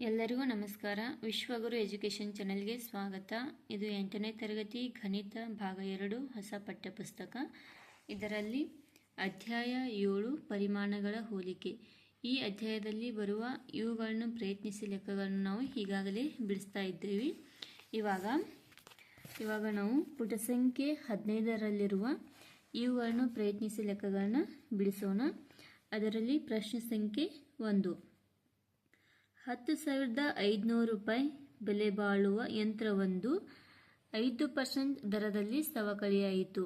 ಎಲ್ಲರಿಗೂ ನಮಸ್ಕಾರ. ವಿಶ್ವಗುರು ಎಜುಕೇಷನ್ ಚಾನೆಲ್ಗೆ ಸ್ವಾಗತ. ಇದು ಎಂಟನೇ ತರಗತಿ ಗಣಿತ ಭಾಗ ಎರಡು ಹೊಸ ಪಠ್ಯಪುಸ್ತಕ. ಇದರಲ್ಲಿ ಅಧ್ಯಾಯ ಏಳು ಪರಿಮಾಣಗಳ ಹೋಲಿಕೆ. ಈ ಅಧ್ಯಾಯದಲ್ಲಿ ಬರುವ ಇವುಗಳನ್ನು ಪ್ರಯತ್ನಿಸಿ ಲೆಕ್ಕಗಳನ್ನು ನಾವು ಈಗಾಗಲೇ ಬಿಡಿಸ್ತಾ ಇದ್ದೀವಿ. ಇವಾಗ ಇವಾಗ ನಾವು ಪುಟ ಸಂಖ್ಯೆ ಹದಿನೈದರಲ್ಲಿರುವ ಇವುಗಳನ್ನು ಪ್ರಯತ್ನಿಸಿ ಲೆಕ್ಕಗಳನ್ನು ಬಿಡಿಸೋಣ. ಅದರಲ್ಲಿ ಪ್ರಶ್ನೆ ಸಂಖ್ಯೆ ಒಂದು. ಹತ್ತು ಸಾವಿರದ ಐದುನೂರು ರೂಪಾಯಿ ಬೆಲೆ ಬಾಳುವ ಯಂತ್ರವೊಂದು ಐದು ಪರ್ಸೆಂಟ್ ದರದಲ್ಲಿ ಸವಕಳಿಯಾಯಿತು.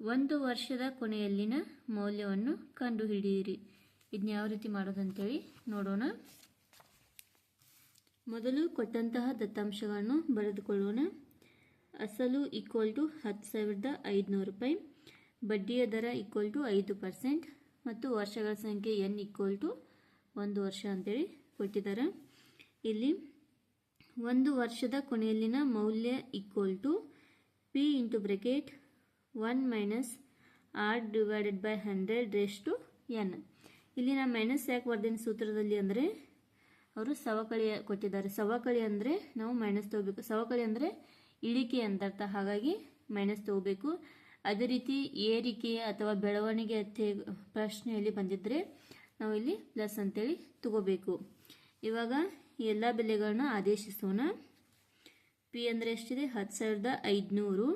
ಒಂದು ವರ್ಷದ ಕೊನೆಯಲ್ಲಿನ ಮೌಲ್ಯವನ್ನು ಕಂಡುಹಿಡಿಯಿರಿ. ಇದನ್ನ ಯಾವ ರೀತಿ ಮಾಡೋದಂತೇಳಿ ನೋಡೋಣ. ಮೊದಲು ಕೊಟ್ಟಂತಹ ದತ್ತಾಂಶಗಳನ್ನು ಬರೆದುಕೊಳ್ಳೋಣ. ಅಸಲು ಈಕ್ವಲ್ ಟು ಹತ್ತು ಸಾವಿರದ ಐದುನೂರು ರೂಪಾಯಿ, ಬಡ್ಡಿಯ ದರ ಈಕ್ವಲ್ ಟು ಐದು ಪರ್ಸೆಂಟ್, ಮತ್ತು ವರ್ಷಗಳ ಸಂಖ್ಯೆ ಎನ್ ಈಕ್ವಲ್ ಟು ಒಂದು ವರ್ಷ ಅಂತೇಳಿ ಕೊಟ್ಟಿದ್ದಾರೆ. ಇಲ್ಲಿ ಒಂದು ವರ್ಷದ ಕೊನೆಯಲ್ಲಿನ ಮೌಲ್ಯ equal to P into bracket one minus R divided by hundred raise to N ಇಲ್ಲಿ ನಾವು ಮೈನಸ್ ಯಾಕೆ ಬರ್ದೇನೆ ಸೂತ್ರದಲ್ಲಿ ಅಂದರೆ ಅವರು ಸವಕಳಿ ಕೊಟ್ಟಿದ್ದಾರೆ. ಸವಕಳಿ ಅಂದರೆ ನಾವು ಮೈನಸ್ ತಗೋಬೇಕು. ಸವಕಳಿ ಅಂದರೆ ಇಳಿಕೆ ಅಂತ ಅರ್ಥ. ಹಾಗಾಗಿ ಮೈನಸ್ ತಗೋಬೇಕು. ಅದೇ ರೀತಿ ಏರಿಕೆ ಅಥವಾ ಬೆಳವಣಿಗೆ ಪ್ರಶ್ನೆಯಲ್ಲಿ ಬಂದಿದ್ದರೆ ನಾವು ಇಲ್ಲಿ ಪ್ಲಸ್ ಅಂತೇಳಿ ತಗೋಬೇಕು. ಇವಾಗ ಎಲ್ಲ ಬೆಲೆಗಳನ್ನ ಆದೇಶಿಸೋಣ. ಪಿ ಅಂದರೆ ಎಷ್ಟಿದೆ? ಹತ್ತು ಸಾವಿರದ ಐದುನೂರು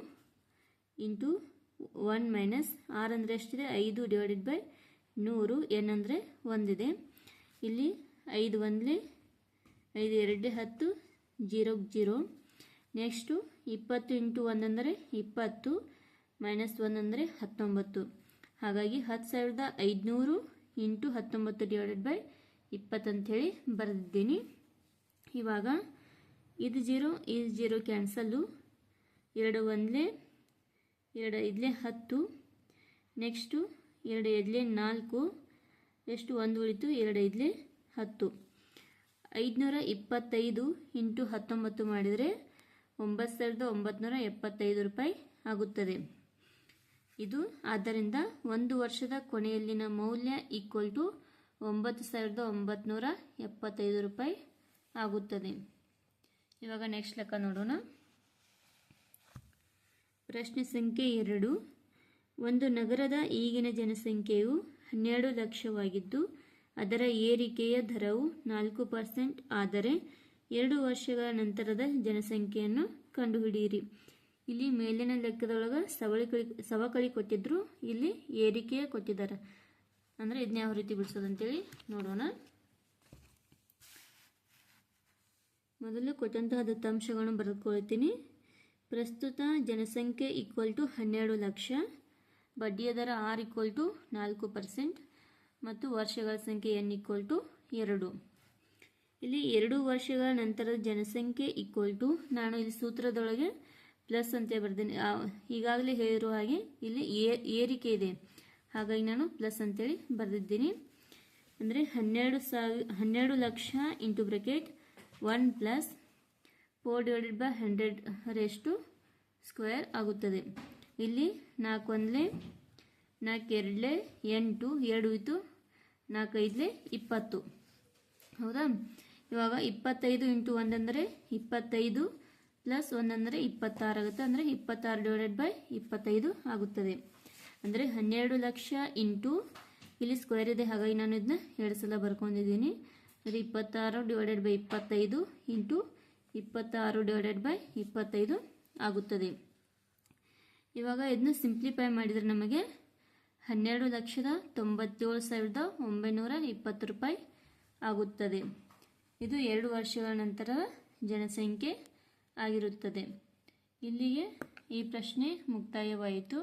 ಇಂಟು ಒನ್ ಮೈನಸ್ ಆರ್ ಅಂದರೆ ಎಷ್ಟಿದೆ? ಐದು ಡಿವೈಡೆಡ್ ಬೈ ನೂರು ಎನ್ ಅಂದರೆ ಒಂದಿದೆ. ಇಲ್ಲಿ ಐದು ಒಂದಲೇ ಐದು ಎರಡೇ ಹತ್ತು, ಜೀರೋ ಜೀರೋ. ನೆಕ್ಸ್ಟು ಇಪ್ಪತ್ತು ಇಂಟು ಒಂದಂದರೆ ಇಪ್ಪತ್ತು ಮೈನಸ್ ಒಂದಂದರೆ ಹತ್ತೊಂಬತ್ತು. ಹಾಗಾಗಿ ಹತ್ತು ಸಾವಿರದ ಐದುನೂರು ಇಂಟು ಹತ್ತೊಂಬತ್ತು ಡಿವೈಡೆಡ್ ಬೈ ಇಪ್ಪತ್ತಂಥೇಳಿ ಬರೆದಿದ್ದೀನಿ. ಇವಾಗ ಇದು ಜೀರೋ ಇದು ಜೀರೋ ಕ್ಯಾನ್ಸಲ್ಲು. ಎರಡು ಒಂದಲೇ, ಎರಡು ಐದಲೇ ಹತ್ತು. ನೆಕ್ಸ್ಟು ಎರಡು ಐದಲೇ ನಾಲ್ಕು. ಎಷ್ಟು ಒಂದು ಉಳಿತು, ಎರಡು ಐದಲೇ ಹತ್ತು. ಐದುನೂರ ಇಪ್ಪತ್ತೈದು ಇಂಟು ಹತ್ತೊಂಬತ್ತು ಮಾಡಿದರೆ ಒಂಬತ್ತು ಸಾವಿರದ ಒಂಬತ್ತು ಎಪ್ಪತ್ತೈದು ರೂಪಾಯಿ ಆಗುತ್ತದೆ. ಇದು ಆದ್ದರಿಂದ ಒಂದು ವರ್ಷದ ಕೊನೆಯಲ್ಲಿನ ಮೌಲ್ಯ ಈಕ್ವಲ್ ಟು ಒಂಬತ್ತು ಸಾವಿರದ ಒಂಬತ್ನೂರ ಎಪ್ಪತ್ತೈದು ರೂಪಾಯಿ ಆಗುತ್ತದೆ. ಇವಾಗ ನೆಕ್ಸ್ಟ್ ಲೆಕ್ಕ ನೋಡೋಣ. ಪ್ರಶ್ನೆ ಸಂಖ್ಯೆ ಎರಡು. ಒಂದು ನಗರದ ಈಗಿನ ಜನಸಂಖ್ಯೆಯು ಹನ್ನೆರಡು ಲಕ್ಷವಾಗಿದ್ದು, ಅದರ ಏರಿಕೆಯ ದರವು ನಾಲ್ಕು ಪರ್ಸೆಂಟ್ ಆದರೆ ಎರಡು ವರ್ಷಗಳ ನಂತರದ ಜನಸಂಖ್ಯೆಯನ್ನು ಕಂಡುಹಿಡಿಯಿರಿ. ಇಲ್ಲಿ ಮೇಲಿನ ಲೆಕ್ಕದೊಳಗೆ ಸವಳಿಕಳಿ ಸವಕಳಿ ಕೊಟ್ಟಿದ್ರು, ಇಲ್ಲಿ ಏರಿಕೆ ಕೊಟ್ಟಿದ್ದಾರೆ. ಅಂದರೆ ಇದನ್ನ ಯಾವ ರೀತಿ ಬಿಡಿಸೋದಂತೇಳಿ ನೋಡೋಣ. ಮೊದಲು ಕೊಟ್ಟಂತಹ ದತ್ತಾಂಶಗಳನ್ನು ಬರೆದುಕೊಳ್ತೀನಿ. ಪ್ರಸ್ತುತ ಜನಸಂಖ್ಯೆ ಈಕ್ವಲ್ ಟು ಹನ್ನೆರಡು ಲಕ್ಷ ಬಡ್ಡಿಯ ದರ ಆರ್ ಈಕ್ವಲ್ ಟು ನಾಲ್ಕು ಪರ್ಸೆಂಟ್ ಮತ್ತು ವರ್ಷಗಳ ಸಂಖ್ಯೆ ಎನ್ ಈಕ್ವಲ್ ಟು ಎರಡು. ಇಲ್ಲಿ ಎರಡು ವರ್ಷಗಳ ನಂತರದ ಜನಸಂಖ್ಯೆ ಈಕ್ವಲ್ ಟು ನಾನು ಇಲ್ಲಿ ಸೂತ್ರದೊಳಗೆ ಪ್ಲಸ್ ಅಂತ ಬರ್ದೇನೆ. ಈಗಾಗಲೇ ಹೇಳಿರೋ ಹಾಗೆ ಇಲ್ಲಿ ಏರಿಕೆ ಇದೆ. ಹಾಗಾಗಿ ನಾನು ಪ್ಲಸ್ ಅಂತೇಳಿ ಬರೆದಿದ್ದೀನಿ. ಅಂದರೆ ಹನ್ನೆರಡು ಸಾವಿರ, ಹನ್ನೆರಡು lakh into bracket one plus four divided by hundred raised to square ಆಗುತ್ತದೆ. ಇಲ್ಲಿ ನಾಲ್ಕು ಒಂದಲೇ ನಾಲ್ಕು ಎರಡಲೇ ಎಂಟು, ಎರಡು ಇತ್ತು ನಾಲ್ಕೈದಲೆ ಇಪ್ಪತ್ತು. ಹೌದಾ? ಇವಾಗ ಇಪ್ಪತ್ತೈದು ಇಂಟು ಒಂದಂದರೆ ಇಪ್ಪತ್ತೈದು ಪ್ಲಸ್ ಒಂದಂದರೆ ಇಪ್ಪತ್ತಾರು ಆಗುತ್ತೆ. ಅಂದರೆ ಇಪ್ಪತ್ತಾರು ಡಿವೈಡೆಡ್ ಬೈ ಇಪ್ಪತ್ತೈದು ಆಗುತ್ತದೆ. ಅಂದರೆ ಹನ್ನೆರಡು ಲಕ್ಷ ಇಂಟು ಇಲ್ಲಿ ಸ್ಕ್ವೇರ್ ಇದೆ. ಹಾಗಾಗಿ ನಾನು ಇದನ್ನ ಎರಡು ಸಲ ಬರ್ಕೊಂಡಿದ್ದೀನಿ. ಅಂದರೆ ಇಪ್ಪತ್ತಾರು ಡಿವೈಡೆಡ್ ಬೈ ಇಪ್ಪತ್ತೈದು ಇಂಟು ಇಪ್ಪತ್ತಾರು ಡಿವೈಡೆಡ್ ಬೈ ಇಪ್ಪತ್ತೈದು ಆಗುತ್ತದೆ. ಇವಾಗ ಇದನ್ನ ಸಿಂಪ್ಲಿಫೈ ಮಾಡಿದರೆ ನಮಗೆ ಹನ್ನೆರಡು ಲಕ್ಷದ ತೊಂಬತ್ತೇಳು ಸಾವಿರದ ಒಂಬೈನೂರ ಇಪ್ಪತ್ತು ರೂಪಾಯಿ ಆಗುತ್ತದೆ. ಇದು ಎರಡು ವರ್ಷಗಳ ನಂತರ ಜನಸಂಖ್ಯೆ ಆಗಿರುತ್ತದೆ. ಇಲ್ಲಿಗೆ ಈ ಪ್ರಶ್ನೆ ಮುಕ್ತಾಯವಾಯಿತು.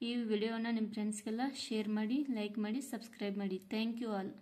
ಈ ವಿಡಿಯೋನ ನಿಮ್ಮ ಫ್ರೆಂಡ್ಸ್ಗೆಲ್ಲ ಶೇರ್ ಮಾಡಿ ಲೈಕ್ ಮಾಡಿ ಸಬ್ಸ್ಕ್ರೈಬ್ ಮಾಡಿ. Thank you all